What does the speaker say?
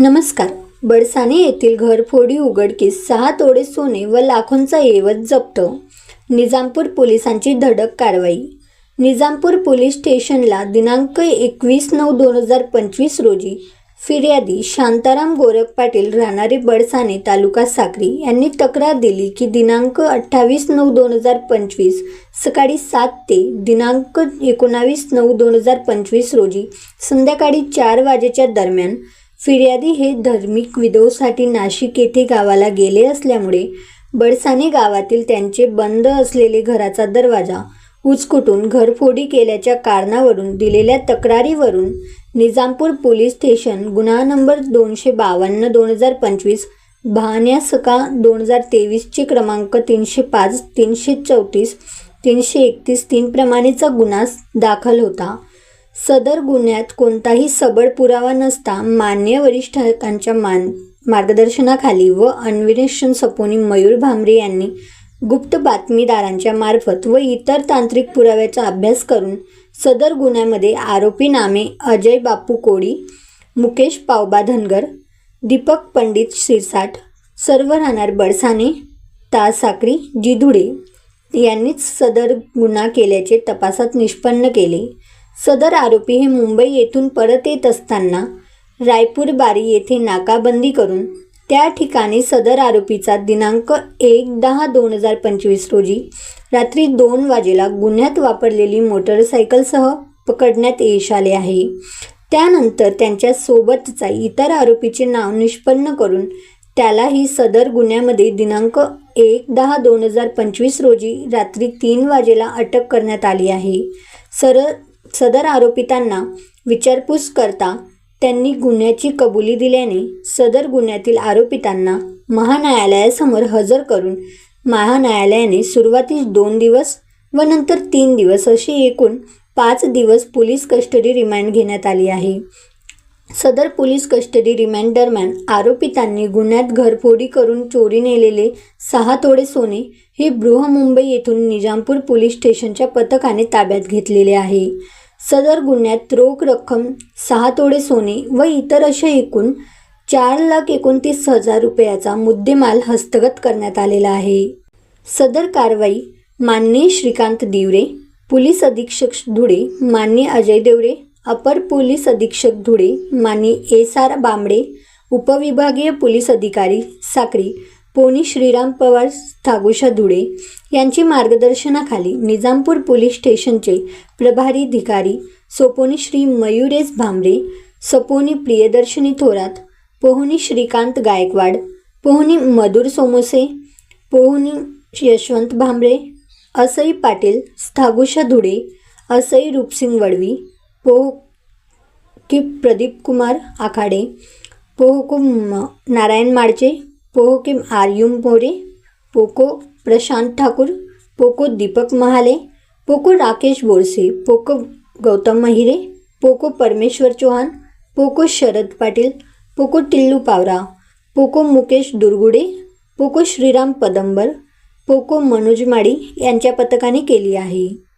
नमस्कार. बडसाने येथील घरफोडी उघडकीस सहा तोडे सोने व लाखोंचा ऐवज जप्त. निजामपूर पोलिसांची धडक कारवाई. निजामपूर पोलीस स्टेशनला दिनांक एकवीस नऊ दोन हजार पंचवीस रोजी फिर्यादी शांताराम गोरख पाटील राहणारे बडसाने तालुका साक्री यांनी तक्रार दिली की दिनांक अठ्ठावीस नऊ दोन हजार पंचवीस सकाळी सात ते दिनांक एकोणावीस नऊ दोन हजार पंचवीस रोजी संध्याकाळी चार वाजेच्या दरम्यान फिर्यादी हे धार्मिक विधोसाठी नाशिक येथे गावाला गेले असल्यामुळे बडसाने गावातील त्यांचे बंद असलेले घराचा दरवाजा उचकुटून घरफोडी केल्याच्या कारणावरून दिलेल्या तक्रारीवरून निजामपूर पोलीस स्टेशन गुन्हा नंबर दोनशे बावन्न दोन हजार पंचवीस बहाण्या सका दोन हजार तेवीसचे क्रमांक तीनशे पाच तीनशे चौतीस तीनशे एकतीस तीनप्रमाणेचा गुन्हा दाखल होता. सदर गुन्ह्यात कोणताही सबळ पुरावा नसता मान्य वरिष्ठांच्या मान मार्गदर्शनाखाली व अन्वेषण सपोनी मयूर भांबरे यांनी गुप्त बातमीदारांच्या मार्फत व इतर तांत्रिक पुराव्याचा अभ्यास करून सदर गुन्ह्यामध्ये आरोपी नामे अजय बापू कोळी मुकेश पावबा धनगर दीपक पंडित शिरसाट सर्व राहणार बडसाने तासाकरी जिधुडे यांनीच सदर गुन्हा केल्याचे तपासात निष्पन्न केले. सदर आरोपी हे मुंबई येथून परत येत असताना रायपूर बारी येथे नाकाबंदी करून त्या ठिकाणी सदर आरोपीचा दिनांक एक दहा दोन हजार पंचवीस रोजी रात्री दोन वाजेला गुन्ह्यात वापरलेली मोटरसायकलसह पकडण्यात यश आले आहे. त्यानंतर त्यांच्या सोबतचा इतर आरोपीचे नाव निष्पन्न करून त्यालाही सदर गुन्ह्यामध्ये दिनांक एक दहा दोन हजार पंचवीस रोजी रात्री तीन वाजेला अटक करण्यात आली आहे. सर सदर आरोपितांना विचारपूस करता त्यांनी गुन्ह्याची कबुली दिल्याने सदर गुन्ह्यातील आरोपितांना महान्यायालयासमोर हजर करून महान्यायालयाने सुरुवातीस दोन दिवस व नंतर तीन दिवस अशी एकूण पाच दिवस पोलीस कस्टडी रिमांड घेण्यात आली आहे. सदर पोलीस कस्टडी रिमांड दरम्यान आरोपितांनी गुन्ह्यात घरफोडी करून चोरी नेलेले सहा तोडे सोने हे बृहमुंबई येथून निजामपूर पोलीस स्टेशनच्या पथकाने ताब्यात घेतलेले आहे. सदर गुन्ह्यात रोख रक्कम सहा तोडे सोने व इतर अशा एकूण चार लाख एकोणतीस हजार रुपयाचा मुद्देमाल हस्तगत करण्यात आलेला आहे. सदर कारवाई मान्य श्रीकांत दिवरे पोलीस अधीक्षक धुळे मान्य अजय देवरे अपर पोलीस अधीक्षक धुळे माने एस आर बांबडे उपविभागीय पोलीस अधिकारी साक्री पोनी श्रीराम पवार थागुशा धुळे यांची मार्गदर्शनाखाली निजामपूर पोलीस स्टेशनचे प्रभारी अधिकारी सोपोनी श्री मयुरेश भांबरे सपोनी प्रियदर्शनी थोरात पोहनी श्रीकांत गायकवाड पोहनी मधुर सोमोसे पोहनी यशवंत भांबरे असई पाटील स्थागुशा धुळे असई रूपसिंग वडवी पो की प्रदीप कुमार आखाडे पोहको म- नारायण माळचे पोहो किम आर्युम मोरे पोको प्रशांत ठाकूर पोको दीपक महाले पोको राकेश बोरसे पोको गौतम महिरे पोको परमेश्वर चौहान पोको शरद पाटील पोको टिल्लू पावरा पोको मुकेश दुर्गुडे पोको श्रीराम पदंबर पोको मनोज माळी यांच्या पथकाने केली आहे.